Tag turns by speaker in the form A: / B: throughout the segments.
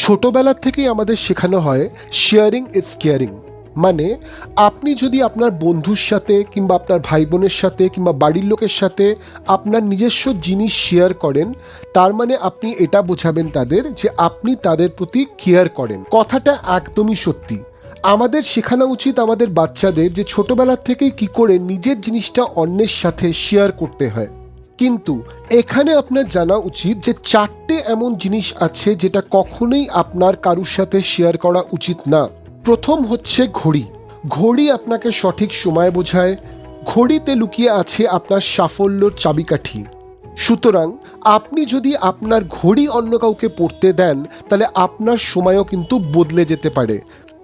A: ছোটবেলা থেকেই আমাদের শেখানো হয় শেয়ারিং ইজ কেয়ারিং মানে আপনি যদি আপনার বন্ধুর সাথে কিংবা আপনার ভাই বোনের সাথে কিংবা বাড়ির লোকের সাথে আপনার নিজস্ব জিনিস শেয়ার করেন, তার মানে আপনি এটা বোঝাবেন তাদের যে আপনি তাদের প্রতি কেয়ার করেন। কথাটা একদমই সত্যি। আমাদের শেখানো উচিত আমাদের বাচ্চাদের যে ছোটবেলা থেকেই কি করে নিজের জিনিসটা অন্যের সাথে শেয়ার করতে হয়। কিন্তু এখানে আপনার জানা উচিত যে চারটে এমন জিনিস আছে যেটা কখনোই আপনার কারুর সাথে শেয়ার করা উচিত না। প্রথম হচ্ছে ঘড়ি। ঘড়ি আপনাকে সঠিক সময় বোঝায়। ঘড়িতে লুকিয়ে আছে আপনার সাফল্যর চাবিকাঠি। সুতরাং আপনি যদি আপনার ঘড়ি অন্য কাউকে পড়তে দেন, তাহলে আপনার সময়ও কিন্তু বদলে যেতে পারে।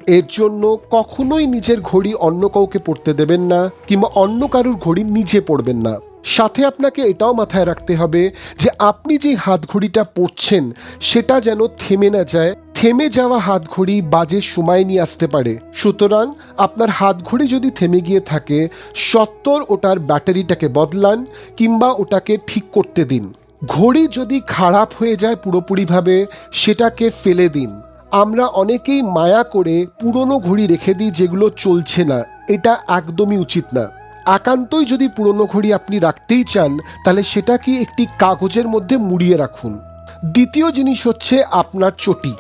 A: এর জন্য কখনোই নিজের ঘড়ি অন্য কাউকে পড়তে দেবেন না, কিংবা অন্য কারুর ঘড়ি নিজে পড়বেন না। সাথে আপনাকে এটাও মাথায় রাখতে হবে যে আপনি যে হাত ঘড়িটা পরছেন, সেটা যেন থেমে না যায়। থেমে যাওয়া হাত ঘড়ি বাজে সময় নিয়ে আসতে পারে। সুতরাং আপনার হাত ঘড়ি যদি থেমে গিয়ে থাকে, সত্তর ওটার ব্যাটারিটাকে বদলান কিংবা ওটাকে ঠিক করতে দিন। ঘড়ি যদি খারাপ হয়ে যায় পুরোপুরিভাবে, সেটাকে ফেলে দিন। আমরা অনেকেই মায়া করে পুরনো ঘড়ি রেখে দিই যেগুলো চলছে না। এটা একদমই উচিত না। একান্তই যদি পুরনো ঘড়ি আপনি রাখতেই চান, তাহলে সেটাকে একটি কাগজের মধ্যে মুড়িয়ে রাখুন। দ্বিতীয় জিনিস হচ্ছে আপনার চটি।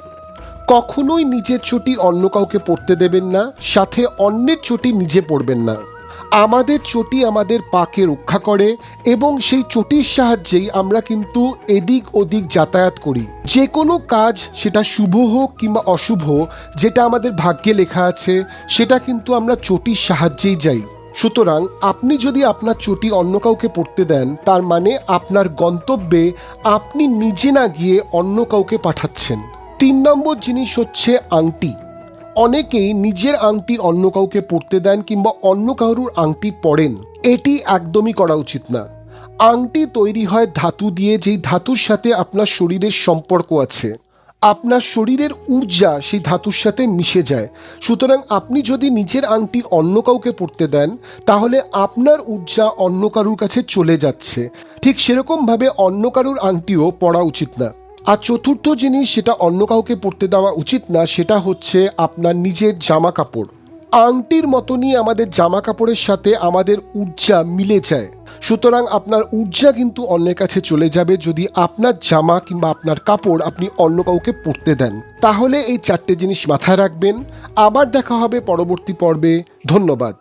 A: কখনোই নিজের চটি অন্য কাউকে পড়তে দেবেন না, সাথে অন্যের চটি নিজে পড়বেন না। আমাদের চটি আমাদের পাকে রক্ষা করে এবং সেই চটির সাহায্যেই আমরা কিন্তু এদিক ওদিক যাতায়াত করি। যে কোনো কাজ সেটা শুভ হোক কিংবা অশুভ, যেটা আমাদের ভাগ্যে লেখা আছে, সেটা কিন্তু আমরা চটির সাহায্যেই যাই। সুতরাং আপনি যদি আপনার চটি অন্য কাউকে পড়তে দেন, তার মানে আপনার গন্তব্যে আপনি নিজে না গিয়ে অন্য কাউকে পাঠাচ্ছেন। তিন নম্বর জিনিস হচ্ছে আংটি। অনেকেই নিজের আংটি অন্য কাউকে পড়তে দেন কিংবা অন্য কারুর আংটি পড়েন। এটি একদমই করা উচিত না। আংটি তৈরি হয় ধাতু দিয়ে, যেই ধাতুর সাথে আপনার শরীরের সম্পর্ক আছে। আপনার শরীরের ঊর্জা সেই ধাতুর সাথে মিশে যায়। সুতরাং আপনি যদি নিজের আংটি অন্য কাউকে পড়তে দেন, তাহলে আপনার ঊর্জা অন্য কারুর কাছে চলে যাচ্ছে। ঠিক সেরকমভাবে অন্য কারুর আংটিও পড়া উচিত না। আর চতুর্থ জিনিস সেটা অন্য কাউকে পড়তে দেওয়া উচিত না, সেটা হচ্ছে আপনার নিজের জামা কাপড়। আংটির মতনই আমাদের জামা কাপড়ের সাথে আমাদের ঊর্জা মিলে যায়। সুতরাং আপনার ঊর্জা কিন্তু অন্যের কাছে চলে যাবে যদি আপনার জামা কিংবা আপনার কাপড় আপনি অন্য কাউকে পরতে দেন। তাহলে এই চারটে জিনিস মাথায় রাখবেন। আবার দেখা হবে পরবর্তী পর্বে। ধন্যবাদ।